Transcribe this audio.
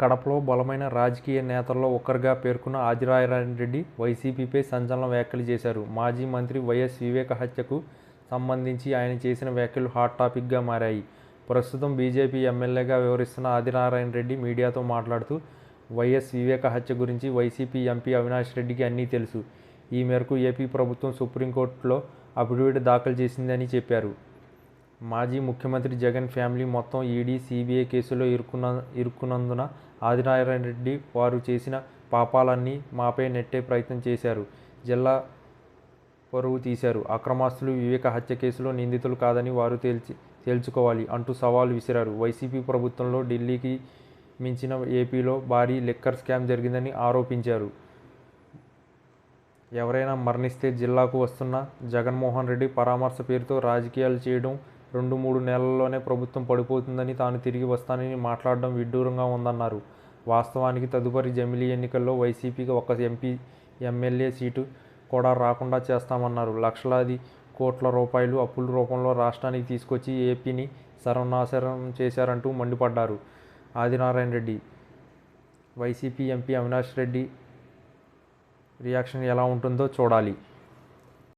కడపలో బలమైన రాజకీయ నేతల్లో ఒకరుగా పేర్కొన్న ఆదిరాయరెడ్డి వైసీపీపై సంచలన వ్యాఖ్యలు చేశారు. మాజీ మంత్రి వైఎస్ వివేక హత్యకు సంబంధించి ఆయన చేసిన వ్యాఖ్యలు హాట్ టాపిక్గా మారాయి. ప్రస్తుతం బీజేపీ ఎమ్మెల్యేగా వివరిస్తున్న ఆదినారాయణ రెడ్డి మీడియాతో మాట్లాడుతూ వైఎస్ వివేక హత్య గురించి వైసీపీ ఎంపీ అవినాష్ రెడ్డికి అన్నీ తెలుసు. ఈ మేరకు ఏపీ ప్రభుత్వం సుప్రీంకోర్టులో అఫిడవిట్ దాఖలు చేసిందని చెప్పారు. మాజీ ముఖ్యమంత్రి జగన్ ఫ్యామిలీ మొత్తం ఈడీ సిబిఐ కేసులో ఇరుక్కున్న ఇరుక్కున్నందున ఆదినారాయణ రెడ్డి వారు చేసిన పాపాలన్నీ మాపై నెట్టే ప్రయత్నం చేశారు. జిల్లా పరువు తీశారు. అక్రమాస్తులు వివేక హత్య కేసులో నిందితులు కాదని వారు తేల్చి తేల్చుకోవాలి అంటూ సవాల్ విసిరారు. వైసీపీ ప్రభుత్వంలో ఢిల్లీకి మించిన ఏపీలో భారీ లిక్కర్ స్కామ్ జరిగిందని ఆరోపించారు. ఎవరైనా మరణిస్తే జిల్లాకు వస్తున్న జగన్మోహన్ రెడ్డి పరామర్శ పేరుతో రాజకీయాలు చేయడం రెండు మూడు నెలల్లోనే ప్రభుత్వం పడిపోతుందని తాను తిరిగి వస్తానని మాట్లాడడం విడ్డూరంగా ఉందన్నారు. వాస్తవానికి తదుపరి జమిలీ ఎన్నికల్లో వైసీపీకి ఒక ఎంపీ ఎమ్మెల్యే సీటు కూడా రాకుండా చేస్తామన్నారు. లక్షలాది కోట్ల రూపాయలు అప్పుల రూపంలో రాష్ట్రానికి తీసుకొచ్చి ఏపీని సర్వనాశనం చేశారంటూ మండిపడ్డారు Adinarayana Reddy. YCP MP Avinash Reddy reaction ఎలా ఉంటుందో చూడాలి.